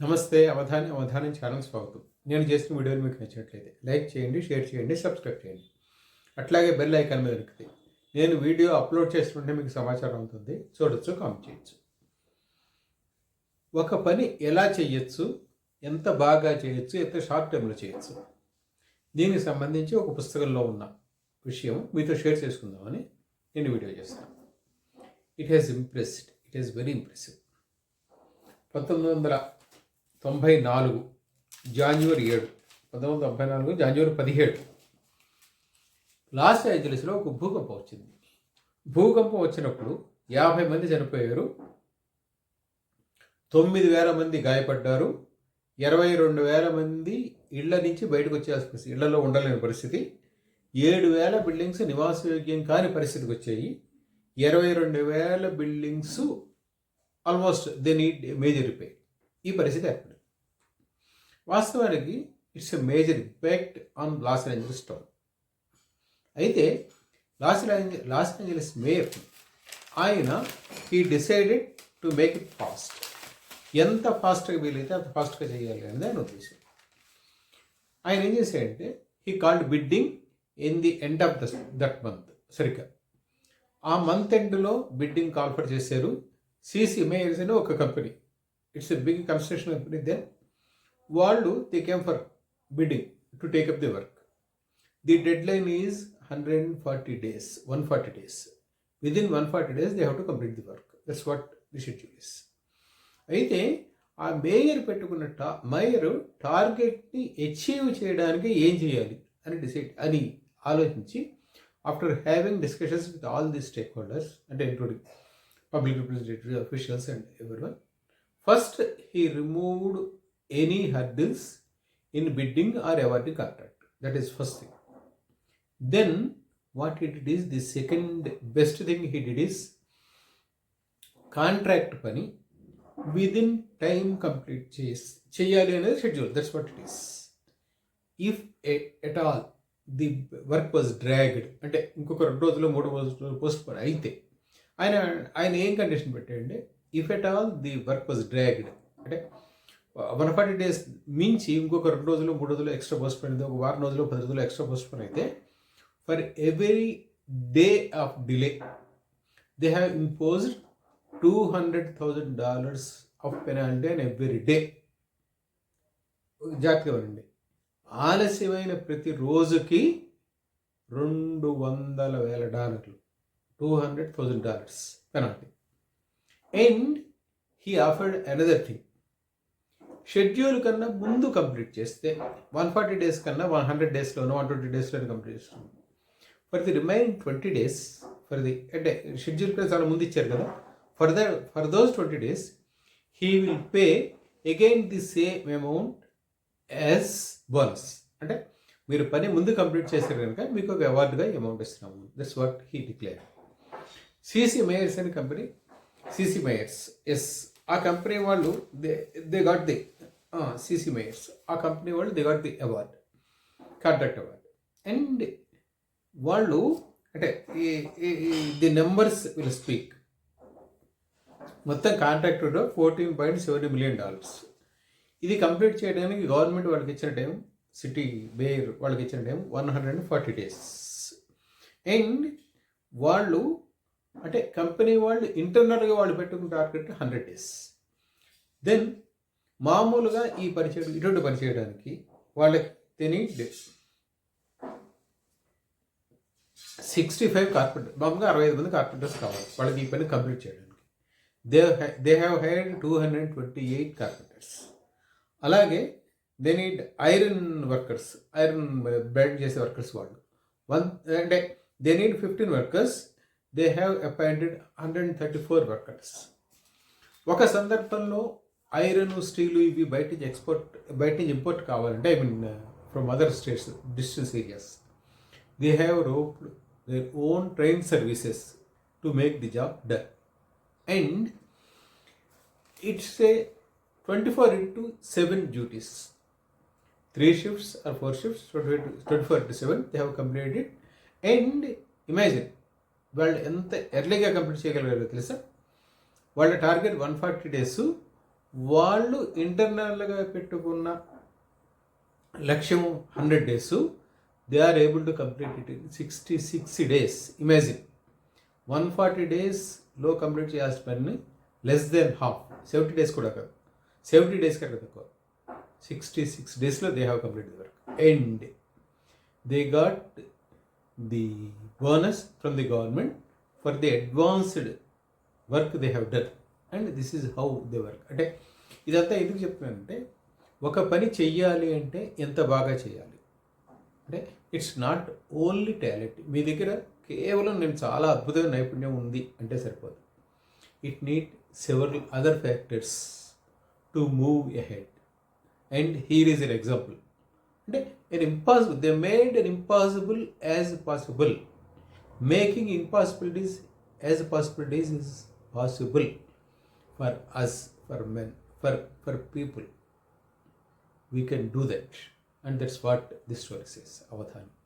నమస్తే అవధాని అవధానం ఛానల్ స్వాగతం. నేను చేసిన వీడియోలు మీకు నచ్చినట్లయితే లైక్ చేయండి షేర్ చేయండి సబ్స్క్రైబ్ చేయండి. అట్లాగే బెల్ ఐకాన్ మీద నొక్కితే నేను వీడియో అప్లోడ్ చేస్తుంటే మీకు సమాచారం అవుతుంది. చూడొచ్చు కామెంట్ చేయొచ్చు. ఒక పని ఎలా చేయొచ్చు ఎంత బాగా చేయొచ్చు ఎంత షార్ట్ టైంలో చేయొచ్చు? దీనికి సంబంధించి ఒక పుస్తకంలో ఉన్న విషయం మీతో షేర్ చేసుకుందామని నేను వీడియో చేస్తాను it has impressed it has very impressive పంతొమ్మిది వందల తొంభై నాలుగు జాన్యువరి ఏడు. పంతొమ్మిది వందల తొంభై నాలుగు జాన్యువరి పదిహేడు. లాస్ ఏంజలీస్లో ఒక భూకంపం వచ్చింది. భూకంపం వచ్చినప్పుడు యాభై మంది చనిపోయారు. తొమ్మిది వేల మంది గాయపడ్డారు. ఇరవై రెండు వేల మంది ఇళ్ళ నుంచి బయటకు వచ్చేయాల్సిన పరిస్థితి ఇళ్ళలో ఉండలేని పరిస్థితి. ఏడు వేల బిల్డింగ్స్ నివాసయోగ్యం కాని పరిస్థితికి వచ్చాయి. ఇరవై రెండు వేల buildings almost they need major repair. ఈ పరిస్థితి ఏర్పడింది. వాస్తవానికి it's a major impact on Los Angeles town. అయితే లాస్ లాస్ ఏంజలస్ మేయర్ ఆయన he decided to make it fast ఎంత ఫాస్ట్గా వీలైతే అంత ఫాస్ట్గా చేయాలి అనేది ఆయన ఉద్దేశం. ఆయన ఏం చేశాడంటే he called bidding in the end of the that month సరిగ్గా. ఆ మంత్ ఎండ్లో బిడ్డింగ్ కాల్ఫర్ చేశారు. సిసి మేయర్స్ అని ఒక company it's a big construction company then వాళ్ళు they came for bidding to take up the work the deadline is hundred and forty days one forty days within one forty days they have to complete the work that's what the schedule is అయితే ఆ mayor పెట్టుకున్న టా mayor టార్గెట్ని achieve చేయడానికి ఏం చేయాలి అని decide అని ఆలోచించి after having discussions with all the stakeholders అంటే including public representative officials and ఎవరి one first he removed any hurdles in bidding or awarding contract that is first thing then what it it is the second best thing he did is contract పని within time complete చేసి చేయాలి అనేది schedule that's what it is if at all the work was dragged అంటే ఇంకొక రెండు రోజులు మూడు రోజులు పోస్ట్ పోన్ అయితే ఆయన ఆయన ఏం కండిషన్ పెట్టాడంటే if at all the work was dragged అంటే వన్ ఫార్టీ డేస్ మించి ఇంకొక రెండు రోజులు మూడు రోజులు ఎక్స్ట్రా పోస్ట్ పోన్ ఒక వారం రోజులు పది రోజులు ఎక్స్ట్రా పోస్ట్ పోయిన అయితే for every day of delay they have imposed two hundred thousand dollars of penalty and every day. జాగ్రత్తగా ఉండండి ఆలస్యమైన ప్రతి రోజుకి రెండు వందల వేల డాలర్లు two hundred thousand dollars penalty. And he offered another thing schedule కన్నా ముందు కంప్లీట్ చేస్తే వన్ ఫార్టీ డేస్ కన్నా వన్ హండ్రెడ్ డేస్లోనో వన్ ట్వంటీ డేస్లోనే కంప్లీట్ చేస్తాం for the remaining twenty days for the అంటే షెడ్యూల్ కన్నా చాలా ముందు ఇచ్చారు కదా. For the for those twenty days he will pay again the same amount as bonus అంటే మీరు పని ముందు కంప్లీట్ చేశారు కనుక మీకు ఒక అవార్డుగా అమౌంట్ ఇస్తున్నాము. That's what he declare CC Meyers అనే కంపెనీ సిసి మేయర్స్ ఎస్ ఆ కంపెనీ వాళ్ళు they they got the CC Meyers ఆ కంపెనీ వాళ్ళు they got the award contract award and వాళ్ళు అంటే ది నెంబర్స్ విల్ స్పీక్ మొత్తం contract fourteen point seven million dollars ఇది complete చేయడానికి గవర్నమెంట్ వాళ్ళకి ఇచ్చిన టైం సిటీ బేర్ వాళ్ళకి ఇచ్చిన time one hundred and forty days and వాళ్ళు అంటే కంపెనీ వాళ్ళు ఇంటర్నల్గా వాళ్ళు పెట్టుకున్న టార్గెట్ హండ్రెడ్ డేస్. దెన్ మామూలుగా ఈ పని చేయడం ఇటువంటి పని చేయడానికి వాళ్ళకి తిని సిక్స్టీ ఫైవ్ కార్పెంటర్ మామూలుగా అరవై ఐదు మంది కార్పెంటర్స్ కావాలి వాళ్ళకి ఈ పని కంప్లీట్ చేయడానికి. They they have hired two hundred twenty eight carpenters. అలాగే they need iron workers iron belt చేసే వర్కర్స్ వాళ్ళు. వన్ అంటే they need fifteen workers they have appointed hundred thirty four workers ఒక సందర్భంలో ఐరన్ స్టీలు ఇవి బయట నుంచి ఎక్స్పోర్ట్ బయట నుంచి ఇంపోర్ట్ కావాలంటే I mean from other states distance areas they have roped their own train services to make the job done and it's a twenty four into seven duties three shifts or four shifts twenty twenty four into seven they have completed and imagine వాళ్ళు ఎంత ఎర్లీగా complete చేయగలిగారో తెలుసా? వాళ్ళ target one forty days వాళ్ళు ఇంటర్నల్గా పెట్టుకున్న లక్ష్యం hundred days they are able to complete it in sixty six days imagine one forty డేస్లో కంప్లీట్ చేయాల్సిన పని less than half seventy days కూడా కాదు. సెవెంటీ డేస్ కంటే తక్కువ. సిక్స్టీ సిక్స్ డేస్లో they have complete the work and they got the bonus from the government for the advanced work they have done and this is how they work అంటే ఇదంతా ఎందుకు చెప్తున్నానంటే ఒక పని చెయ్యాలి అంటే ఎంత బాగా చేయాలి అంటే ఇట్స్ నాట్ ఓన్లీ టాలెంట్ మీ దగ్గర కేవలం నేను చాలా అద్భుతమైన నైపుణ్యం ఉంది అంటే సరిపోదు. It need several other factors to move ahead and here is an example అంటే an impossible they made an impossible as possible making impossibilities as possibilities is possible for us, for men, for, for people. We can do that. And that's what this story says, Avadhanam.